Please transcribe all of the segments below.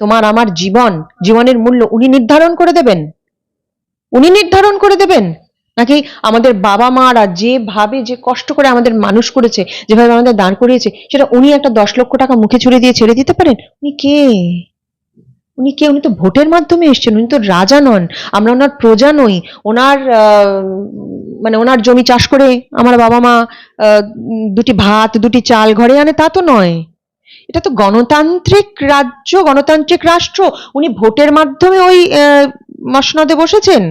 তোমার আমার জীবন, জীবনের মূল্য উনি নির্ধারণ করে দেবেন? উনি নির্ধারণ করে দেবেন? নাকি আমাদের বাবা মারা যেভাবে যে কষ্ট করে আমাদের মানুষ করেছে, যেভাবে আমাদের দাঁড় করিয়েছে, সেটা উনি একটা দশ লক্ষ টাকা মুখে ছুড়ে দিয়ে ছেড়ে দিতে পারেন? উনি কে? উনি কে? উনি তো ভোটের মাধ্যমে এসেছেন, উনি তো রাজা নন, আমরা ওনার প্রজা নই, ওনার মানে ওনার জমি চাষ করে আমার বাবা মা দুটি ভাত, দুটি চাল ঘরে আনে, তা তো নয়। এটা তো গণতান্ত্রিক রাজ্য, গণতান্ত্রিক রাষ্ট্র। উনি ভোটের মাধ্যমে ওই মসনদে বসেছেন।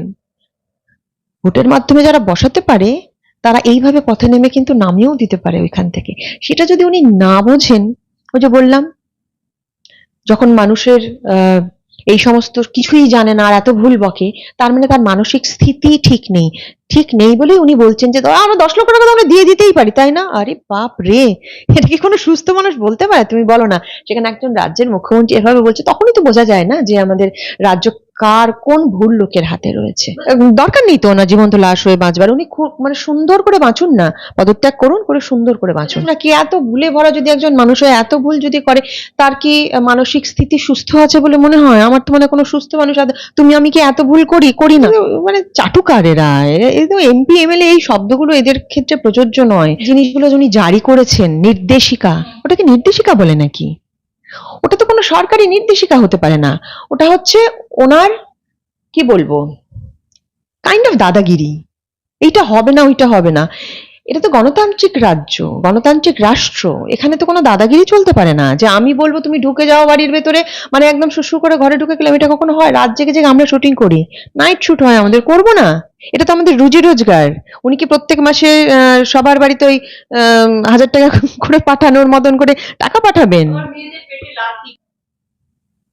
ভোটের মাধ্যমে যারা বসাতে পারে, তারা এইভাবে পথে নেমে কিন্তু নামিয়েও দিতে পারে ওইখান থেকে। সেটা যদি উনি না বোঝেন, ওই যে বললাম, যখন মানুষের এই সমস্ত কিছুই জানে না আর এত ভুল বকে, তার মানে তার মানসিক স্থিতি ঠিক নেই। ঠিক নেই বলেই উনি বলছেন যে আমরা দশ লক্ষ টাকা তো আমরা দিয়ে দিতেই পারি তাই না? আরে বাপ রে এটা কি কোনো সুস্থ মানুষ বলতে পারে? তুমি বলো না। সেখানে একজন রাজ্যের মুখ্যমন্ত্রী এভাবে বলছে তখনই তো বোঝা যায় না যে আমাদের রাজ্য কার কোন ভুল লোকের হাতে রয়েছে। দরকার নেই তো ওনার জীবন্ত লাশ হয়ে বাঁচবার। উনি খুব মানে সুন্দর করে বাঁচুন না পদত্যাগ করুন করে সুন্দর করে বাঁচুন। না কি এত ভুলে ভরা যদি একজন মানুষ হয় এত ভুল যদি করে তার কি মানসিক স্থিতি সুস্থ আছে বলে মনে হয়? আমার তো মনে হয় কোনো সুস্থ মানুষ তুমি আমি কি এত ভুল করি করি না? মানে চাটুকার এরা এ- এই তো এমপি এমএলএ এই শব্দগুলো এদের ক্ষেত্রে প্রযোজ্য নয়। জিনিসগুলো যিনি জারি করেছেন, নির্দেশিকা, ওটাকে নির্দেশিকা বলে নাকি? ওটা তো কোনো সরকারি নির্দেশিকা হতে পারে না। ওটা হচ্ছে ওনার, কি বলব কাইন্ড অফ দাদাগিরি। এইটা হবে না, ওইটা হবে না। এটা তো গণতান্ত্রিক রাজ্য গণতান্ত্রিক রাষ্ট্র। এখানে তো কোনো দাদাগিরি চলতে পারে না যে আমি বলব তুমি ঢুকে যাও বাড়ির ভেতরে মানে একদম শুশু করে ঘরে ঢুকে গেলাম এটা কখনো হয়? রাত জেগে জেগে আমরা শুটিং করি। নাইট শুট হয় আমাদের করব না। এটা তো আমাদের রুজি রোজগার। উনি কি প্রত্যেক মাসে সবার বাড়িতে ওই হাজার টাকা করে পাঠানোর মতন করে টাকা পাঠাবেন?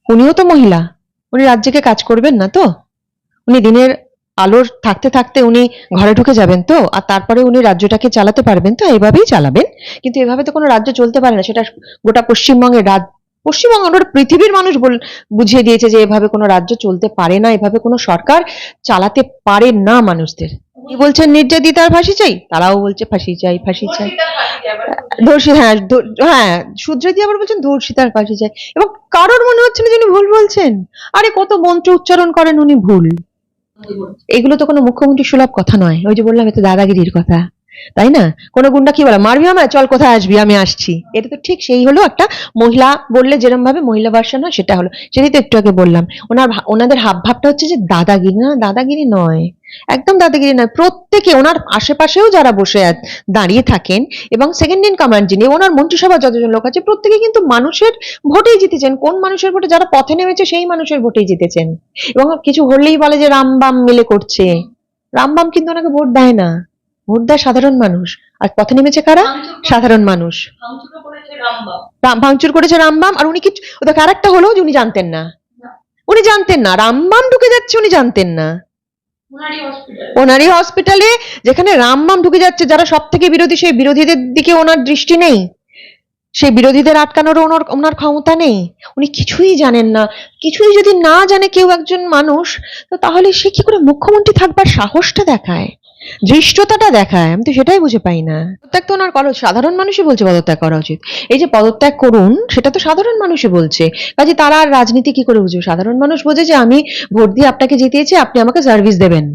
উনিও তো মহিলা। উনি রাজ্যকে কাজ করবেন না তো? উনি দিনের আলোর থাকতে থাকতে উনি ঘরে ঢুকে যাবেন তো, আর তারপরে উনি রাজ্যটাকে চালাতে পারবেন তো এভাবেই চালাবেন। কিন্তু এভাবে তো কোনো রাজ্য চলতে পারে না, সেটা গোটা পশ্চিমবঙ্গের রাজ, পশ্চিমবঙ্গ ওটা পৃথিবীর মানুষ বুঝিয়ে দিয়েছে যে এভাবে কোনো রাজ্য চলতে পারে না, এভাবে কোনো সরকার চালাতে পারে না মানুষদের। কি বলছেন, নির্যাতিতার ফাঁসি চাই? তারাও বলছে, ফাঁসি চাই ফাঁসি চাই। ধর্ষি হ্যাঁ হ্যাঁ দিয়ে আবার বলছেন, ধর্ষিতার ফাঁসি যায় এবং কারোর মনে হচ্ছে না যে উনি ভুল বলছেন। আরে কত মন্ত্র উচ্চারণ করেন উনি ভুল। এগুলো তো কোনো মুখ্যমন্ত্রী সুলভ কথা নয়। ওই যে বললাম এতে দাদাগিরির কথা। তাই না? কোনো গুন্ডা কি বলে, মারবি আমায়? চল কোথায় আসবি? আমি আসছি। এটা তো ঠিক, সেই হলো একটা মহিলা বললে যেরকম ভাবে মহিলা ভার্সন হয়, সেটা হলো। সেটাই তো একটু আগে বললাম। ওনার ওনাদের হাব ভাবটা হচ্ছে যে দাদাগিরি না, দাদাগিরি নয়। একদম দাদাগিরি নয়। প্রত্যেকে ওনার আশেপাশেও যারা বসে দাঁড়িয়ে থাকেন এবং সেকেন্ড ইন কমান্ড যিনি, ওনার মন্ত্রিসভা যতজন লোক আছে, প্রত্যেকে কিন্তু মানুষের ভোটেই জিতেছেন। কোন মানুষের ভোটে যারা পথে নেমেছে, সেই মানুষের ভোটেই জিতেছেন। এবং কিছু হলেই বলে যে রামবাম মিলে করছে। রামবাম কিন্তু ওনাকে ভোট দেয় না। ভোট দেয় সাধারণ মানুষ। আর পথে নেমেছে কারা? সাধারণ মানুষ। ভাঙচুর করেছে রামবাম। আর উনি কিছু ওদের আরেকটা হলো যে উনি জানতেন না। উনি জানতেন না। রামবাম ঢুকে যাচ্ছে উনি জানতেন না। ওনারই হসপিটালে যেখানে রামবাম ঢুকে যাচ্ছে। যারা সব থেকে বিরোধী সেই বিরোধীদের দিকে ওনার দৃষ্টি নেই। সেই বিরোধীদের আটকানোর ওনার ওনার ক্ষমতা নেই। উনি কিছুই জানেন না। কিছুই যদি না জানে কেউ একজন মানুষ তো তাহলে সে কি করে মুখ্যমন্ত্রী থাকবার সাহসটা দেখায়? ধৃষ্টতাটা দেখায়, আমি তো সেটাই বুঝে পাই না। পদত্যাগ তো ওনার করা সাধারণ মানুষই বলছে পদত্যাগ করা উচিত। এই যে পদত্যাগ করুন, সেটা তো সাধারণ মানুষই বলছে। কাজে তারা আর রাজনীতি কি করে বুঝবে? সাধারণ মানুষ বোঝে যে আমি ভোট দিয়ে আপনাকে জিতিয়েছি, আপনি আমাকে সার্ভিস দেবেন।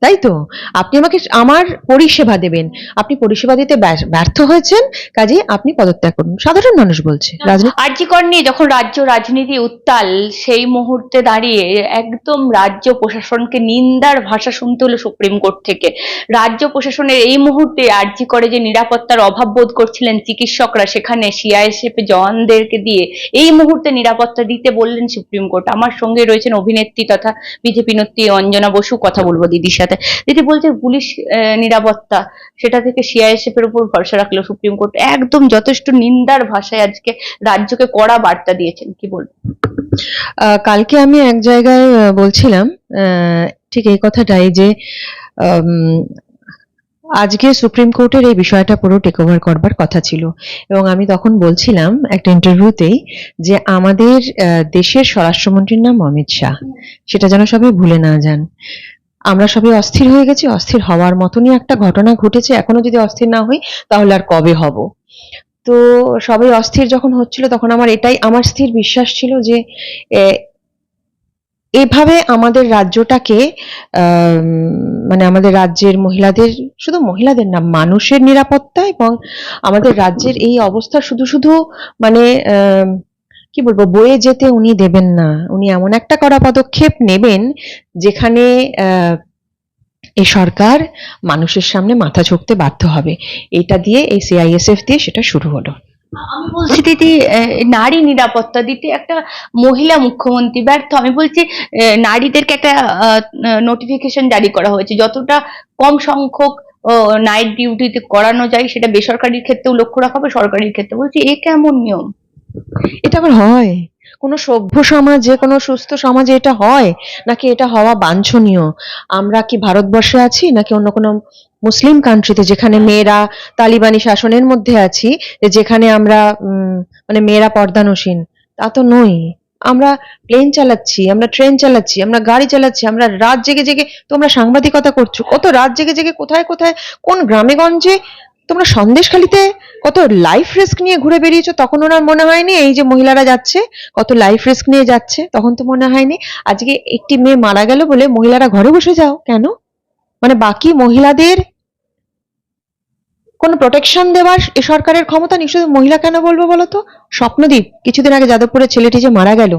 তাই তো আপনি আমাকে আমার পরিষেবা দেবেন। আপনি পরিষেবা দিতে ব্যর্থ- হয়েছেন কাজে আপনি পদত্যাগ করুন। সাধারণ মানুষ বলছে। আর্যিকর নিয়ে যখন রাজ্য রাজনীতি উত্তাল সেই মুহূর্তে দাঁড়িয়ে একদম রাজ্য প্রশাসনকে নিন্দার ভাষা শুনতে হলো সুপ্রিম কোর্ট থেকে। রাজ্য প্রশাসনের এই মুহূর্তে আর্জি করে যে নিরাপত্তার অভাব বোধ করছিলেন চিকিৎসকরা সেখানে সিআইএসএফ জওয়ানদেরকে দিয়ে এই মুহূর্তে নিরাপত্তা দিতে বললেন সুপ্রিম কোর্ট। আমার সঙ্গে রয়েছেন অভিনেত্রী তথা বিজেপি নেত্রী অঞ্জনা বসু কথা বলব দিদির সাথে। দিদি বলছে পুলিশ নিরাপত্তা, সেটা থেকে সিআইএসএফ এর উপর ভরসা রাখল সুপ্রিম কোর্ট একদম যথেষ্ট নিন্দার ভাষায় আজকে রাজ্যকে কড়া বার্তা দিয়েছেন। কি বলব কালকে আমি এক জায়গায় বলছিলাম ঠিক এই কথাটাই যে আজকে সুপ্রিম কোর্টের এই বিষয়টা পুরো টেক ওভার করবার কথা ছিল। এবং আমি তখন বলছিলাম একটা ইন্টারভিউতেই যে আমাদের দেশের স্বরাষ্ট্রমন্ত্রীর নাম অমিত শাহ। সেটা যেন সবাই ভুলে না যান। আমরা সবাই অস্থির হয়ে গেছি, অস্থির হওয়ার মতনই একটা ঘটনা ঘটেছে, এখনও যদি অস্থির না হই, তাহলে আর কবে হব? তো সবাই অস্থির যখন হচ্ছিল, তখন আমার এটাই, আমার স্থির বিশ্বাস ছিল যে এভাবে আমাদের রাজ্যটাকে মানে আমাদের রাজ্যের মহিলাদের, শুধু মহিলাদের না, মানুষের নিরাপত্তা এবং আমাদের রাজ্যের এই অবস্থা শুধু শুধু মানে কি বলব, বয়ে যেতে উনি দেবেন না। উনি এমন একটা কড়া পদক্ষেপ নেবেন যেখানে এই সরকার মানুষের সামনে মাথা ঝুঁকতে বাধ্য হবে। এটা দিয়ে, এই সিআইএসএফ দিয়ে সেটা শুরু হলো। আমি বলছি দিদি নারী নিরাপত্তা দিতে একটা মহিলা মুখ্যমন্ত্রী ব্যর্থ। আমি বলছি নারীদেরকে একটা নোটিফিকেশন জারি করা হয়েছে। যতটা কম সংখ্যক নাইট ডিউটিতে করানো যায়, সেটা বেসরকারির ক্ষেত্রেও লক্ষ্য রাখা হবে, সরকারির ক্ষেত্রে। বলছি, এ কেমন নিয়ম? এটা আবার হয়? কোনো সভ্য সমাজে, কোনো সুস্থ সমাজে এটা হয়? নাকি এটা হওয়া বাঞ্ছনীয়? আমরা কি ভারতবর্ষে আছি, নাকি অন্য কোনো মুসলিম কান্ট্রিতে যেখানে মেয়েরা তালিবানি শাসনের মধ্যে আছি যেখানে আমরা মানে মেয়েরা পর্দানসীন? তা তো নই। আমরা প্লেন চালাচ্ছি, আমরা ট্রেন চালাচ্ছি, আমরা গাড়ি চালাচ্ছি, আমরা রাত জেগে জেগে তোমরা সাংবাদিকতা করছ। কত রাত জেগে জেগে কোথায় কোথায়, কোন গ্রামে গঞ্জে তোমরা সন্দেশখালিতে কত লাইফ রিস্ক নিয়ে ঘুরে বেরিয়েছো? তখন ওনার মনে হয়নি এই যে মহিলারা যাচ্ছে, কত লাইফ রিস্ক নিয়ে যাচ্ছে, তখন তো মনে হয়নি। আজকে একটি মেয়ে মারা গেল বলে মহিলারা ঘরে বসে যাও, কেন? মানে বাকি মহিলাদের কোনো প্রোটেকশন দেওয়ার এ সরকারের ক্ষমতা নেই শুধু মহিলা কেন বলব বলো তো? স্বপ্নদীপ, কিছুদিন আগে যাদবপুরের ছেলেটি যে মারা গেল,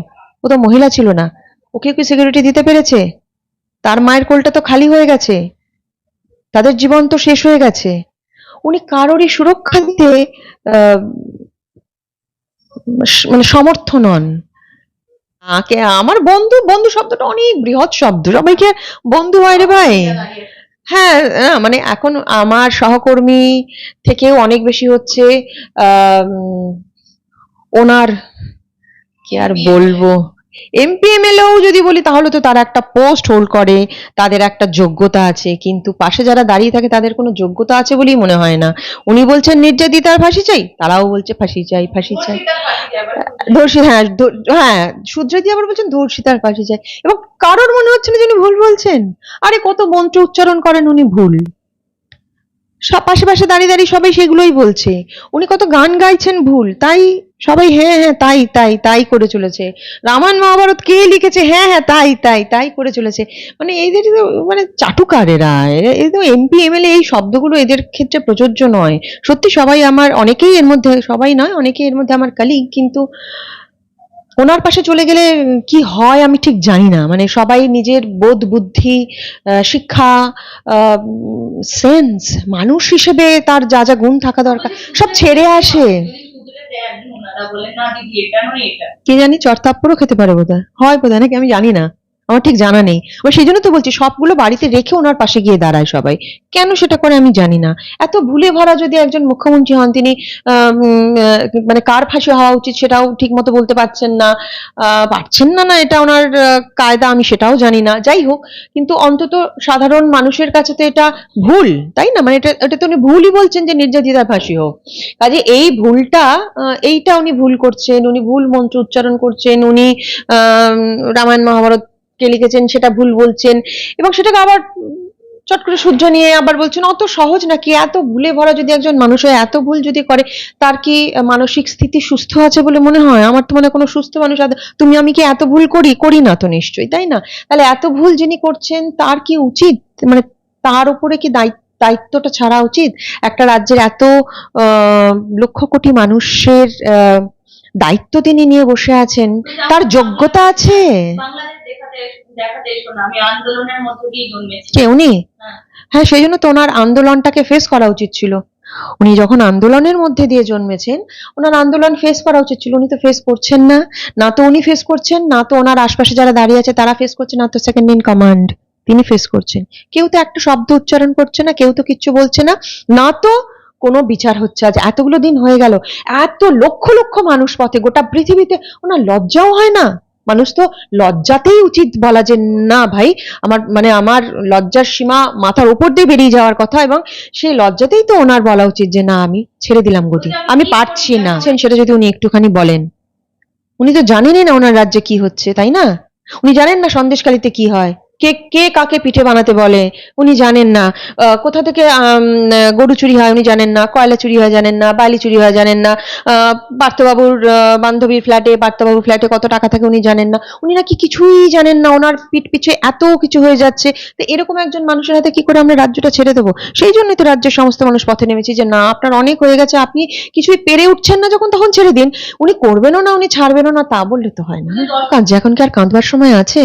ও তো মহিলা ছিল না। ওকে কি সিকিউরিটি দিতে পেরেছে? তার মায়ের কোলটা তো খালি হয়ে গেছে। তাদের জীবন তো শেষ হয়ে গেছে। উনি কারোরই সুরক্ষা দিতে মানে সমর্থ নন। আকে আমার বন্ধু বন্ধু শব্দটা অনেক বৃহৎ শব্দ। সবাইকে বন্ধু হয় রে ভাই। হ্যাঁ আহ, মানে এখন আমার সহকর্মী থেকেও অনেক বেশি হচ্ছে ওনার কি আর বলব? এমপি এমএলএও যদি বলি তাহলে তো তারা একটা পোস্ট হোল্ড করে তাদের একটা যোগ্যতা আছে। কিন্তু পাশে যারা দাঁড়িয়ে থাকে তাদের কোনো যোগ্যতা আছে বলেই মনে হয় না। উনি বলছেন নির্যাতিতার ফাঁসি চাই? তারাও বলছে ফাঁসি চাই ফাঁসি চাই। ধর্ষিত হ্যাঁ হ্যাঁ শুদ্রদি আবার বলছেন ধর্ষিতার ফাঁসি চাই। এবং কারোর মনে হচ্ছে না যে উনি ভুল বলছেন। আরে কত মন্ত্র উচ্চারণ করেন উনি ভুল। সব পাশে পাশে দাঁড়িয়ে দাঁড়িয়ে সবাই সেগুলোই বলছে। উনি কত গান গাইছেন ভুল, তাই সবাই হ্যাঁ হ্যাঁ তাই তাই তাই করে চলেছে। রামায়ণ মহাভারত কে লিখেছে? হ্যাঁ হ্যাঁ তাই তাই তাই করে চলেছে। মানে এদের মানে চাটুকার এরা এ- এই তো এমপি এমএলএ এই শব্দগুলো এদের ক্ষেত্রে প্রযোজ্য নয়। সত্যি সবাই আমার, অনেকেই এর মধ্যে, সবাই নয়, অনেকেই এর মধ্যে আমার কালিগ কিন্তু ওনার পাশে চলে গেলে কি হয় আমি ঠিক জানি না। মানে সবাই নিজের বোধ বুদ্ধি আহ, শিক্ষা সেন্স মানুষ হিসেবে তার যা যা গুণ থাকা দরকার সব ছেড়ে আসে। কে জানি চর্তাপ্পরও খেতে পারে বোধহয়। হয় বোধহয় নাকি? আমি জানি না। আমার ঠিক জানা নেই। ও সেই জন্য তো বলছি, সবগুলো বাড়িতে রেখে ওনার পাশে গিয়ে দাঁড়ায় সবাই। কেন সেটা করে আমি জানি না। এত ভুলে ভরা যদি একজন মুখ্যমন্ত্রী হন, তিনি মানে কার ফাঁসি হওয়া উচিত সেটাও ঠিক মতো বলতে পারছেন না। পারছেন না না এটা ওনার কায়দা, আমি সেটাও জানি না। যাই হোক, কিন্তু অন্তত সাধারণ মানুষের কাছে তো এটা ভুল, তাই না? মানে এটা এটা তো উনি ভুলই বলছেন যে নির্যাতিতার ফাঁসি হোক। কাজে এই ভুলটা এইটা উনি ভুল করছেন, উনি ভুল মন্ত্র উচ্চারণ করছেন, উনি রামায়ণ মহাভারত কে লিখেছেন, সেটা ভুল বলছেন এবং সেটাকে আবার চট করে সূর্য নিয়ে আবার বলছেন, অত সহজ নাকি? এত ভুলে ভরা যদি একজন মানুষ হয়, এত ভুল যদি করে, তার কি মানসিক স্থিতি সুস্থ আছে বলে মনে হয়? আমার তো মনে কোনো সুস্থ মানুষ তুমি, আমি কি এত ভুল করি? করি না তো নিশ্চয়ই, তাই না? তাহলে এত ভুল যিনি করছেন, তার কি উচিত? মানে তার উপরে কি দায়িত্ব দায়িত্বটা ছাড়া উচিত? একটা রাজ্যের এত লক্ষ কোটি মানুষের দায়িত্ব তিনি নিয়ে বসে আছেন, তার যোগ্যতা আছে? দেখাতে দেখাতে এসো না। আমি আন্দোলনের মধ্যে দিয়ে জন্মেছি। কে উনি? হ্যাঁ। হ্যাঁ সেই জন্য তো ওনার আন্দোলনটাকে ফেস করা উচিত ছিল। উনি যখন আন্দোলনের মধ্যে দিয়ে জন্মেছেন ওনার আন্দোলন ফেস করা উচিত ছিল। উনি তো ফেস করছেন না। না তো উনি ফেস করছেন না তো ওনার আশপাশে যারা দাঁড়িয়ে আছে তারা ফেস করছে না তো সেকেন্ড ইন কমান্ড তিনি ফেস করছেন। কেউ তো একটা শব্দ উচ্চারণ করছে না কেউ তো কিচ্ছু বলছে না। না তো কোনো বিচার হচ্ছে। আজ এতগুলো দিন হয়ে গেল। এত লক্ষ লক্ষ মানুষ পথে গোটা পৃথিবীতে ওনার লজ্জাও হয় না। মানুষ তো লজ্জাতেই উচিত বলা যে না ভাই আমার মানে আমার লজ্জার সীমা মাথার উপর দিয়ে বেরিয়ে যাওয়ার কথা এবং সেই লজ্জাতেই তো ওনার বলা উচিত যে না আমি ছেড়ে দিলাম গতি। আমি পারছি না। সেটা যদি উনি একটুখানি বলেন? উনি তো জানেনই না ওনার রাজ্যে কি হচ্ছে তাই না? উনি জানেন না সন্দেশকালীতে কি হয়। কে কে কাকে পিঠে বানাতে বলে? উনি জানেন না। কোথা থেকে গরু চুরি হয় উনি জানেন না, কয়লা চুরি হয় জানেন না, বালি চুরি হয় জানেন না পার্থবাবুর বান্ধবীর ফ্ল্যাটে, পার্থবাবুর ফ্ল্যাটে কত টাকা থাকে উনি জানেন না। উনি নাকি কিছুই জানেন না, ওনার পিঠ পিছে এত কিছু হয়ে যাচ্ছে। তো এরকম একজন মানুষের হাতে কি করে আমরা রাজ্যটা ছেড়ে দেবো? সেই জন্যই তো রাজ্যের সমস্ত মানুষ পথে নেমেছি যে, না, আপনার অনেক হয়ে গেছে, আপনি কিছুই পেরে উঠছেন না যখন, তখন ছেড়ে দিন। উনি করবেনও না, উনি ছাড়বেনও না, তা বললে তো হয় না। কাজ এখন কি আর কাঁদবার সময় আছে?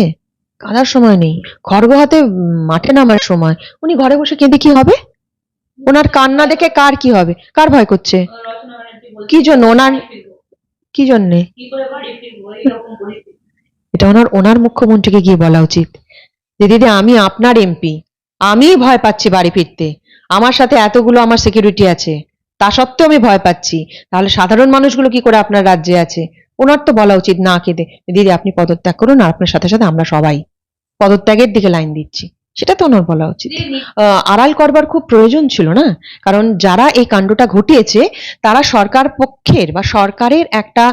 কাঁদার সময় নেই। খড়গ হাতে মাঠে নামার সময়। উনি ঘরে বসে কেঁদে কি হবে? ওনার কান্না দেখে কার কি হবে? কার ভয় করছে? কি জন্য ওনার কি জন্যে? এটা ওনার ওনার মুখ্যমন্ত্রীকে গিয়ে বলা উচিত। যে, দিদি, আমি আপনার এমপি। আমি ভয় পাচ্ছি বাড়ি ফিরতে। আমার সাথে এতগুলো আমার সিকিউরিটি আছে। তা সত্ত্বেও আমি ভয় পাচ্ছি। তাহলে সাধারণ মানুষগুলো কি করে আপনার রাজ্যে আছে? ওনার তো বলা উচিত না কেঁদে, দিদি, আপনি পদত্যাগ করুন আর আপনার সাথে সাথে আমরা সবাই পদত্যাগের দিকে লাইন দিচ্ছি। সেটা তো ওনার বলা উচিত। আহ, আড়াল করবার খুব প্রয়োজন ছিল না? কারণ যারা এই কাণ্ডটা ঘটিয়েছে তারা সরকার পক্ষের বা সরকারের একটা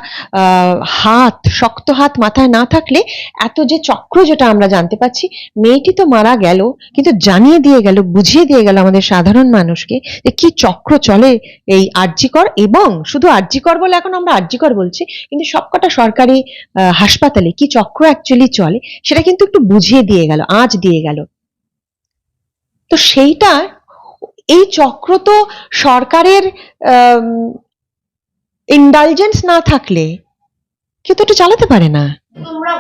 আহ, হাত শক্ত হাত মাথায় না থাকলে এত যে চক্র যেটা আমরা জানতে পাচ্ছি মেয়েটি তো মারা গেল কিন্তু জানিয়ে দিয়ে গেল বুঝিয়ে দিয়ে গেল আমাদের সাধারণ মানুষকে যে কি চক্র চলে এই আর্যিকর এবং শুধু আর্যিকর বলে এখন আমরা আর্যিকর বলছি কিন্তু সবকটা সরকারি আহ, হাসপাতালে কি চক্র অ্যাকচুয়ালি চলে সেটা কিন্তু একটু বুঝিয়ে দিয়ে গেল আজ দিয়ে গেল। তো সেইটা এই চক্র তো সরকারের ইন্ডালজেন্স না থাকলে কেউ তো এটা চালাতে পারে না। তোমরা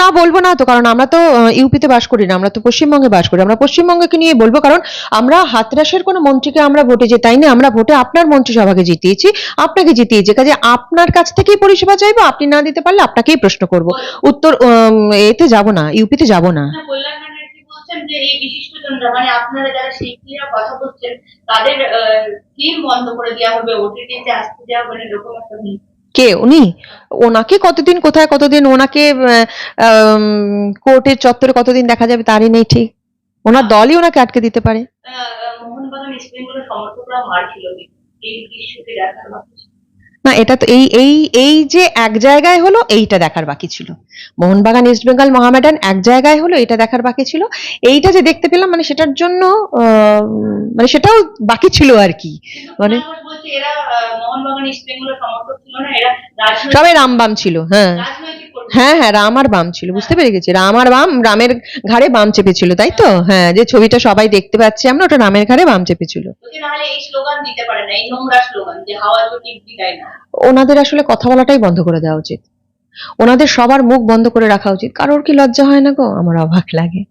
না। বলব না তো কারণ আমরা তো ইউপিতে বাস করি না আমরা তো পশ্চিমবঙ্গে বাস করি। আমরা পশ্চিমবঙ্গকে নিয়ে বলব কারণ আমরা হাতরাসের কোনো মন্ত্রীকে আমরা ভোটে জেতাই না? আমরা ভোটে আপনার মন্ত্রিসভাকে জিতিয়েছি আপনাকে জিতিয়েছি। কাজে আপনার কাছ থেকেই পরিষেবা চাইব আপনি না দিতে পারলে আপনাকেই প্রশ্ন করব। উত্তর এতে যাব না ইউপিতে যাব না। বলছেন যে এই বিশিষ্টজনরা মানে আপনারা যারা শিল্পীরা কথা বলছেন তাদের ফিল্ম বন্ধ করে দেওয়া হবে ওটিটিতে আসতে দেওয়া হবে এরকম একটা। কে? উনি? ওনাকে কতদিন, কোথায় কতদিন, ওনাকে কোর্টের চত্বরে কতদিন দেখা যাবে তারই নেই ঠিক। ওনার দলই ওনাকে আটকে দিতে পারে। সমর্থকরা মার না এটা তো এই এই এই যে এক জায়গায় হলো এইটা দেখার বাকি ছিল। মোহনবাগান ইস্ট বেঙ্গল মহামেডান এক জায়গায় হলো এটা দেখার বাকি ছিল। এইটা যে দেখতে পেলাম মানে সেটার জন্য আহ, মানে সেটাও বাকি ছিল আর কি। মানে সবাই রামবাম ছিল হ্যাঁ। হ্যাঁ হ্যাঁ রাম আর বাম ছিল বুঝতে পেরে গেছি। রাম আর বাম রামের ঘাড়ে বাম চেপেছিল তাই তো? হ্যাঁ যে ছবিটা সবাই দেখতে পাচ্ছি আমরা ওটা রামের ঘাড়ে বাম চেপেছিল। ওনাদের আসলে কথা বলাটাই বন্ধ করে দেওয়া উচিত। ওনাদের সবার মুখ বন্ধ করে রাখা উচিত। কারোর কি লজ্জা হয় না গো? আমার অবাক লাগে।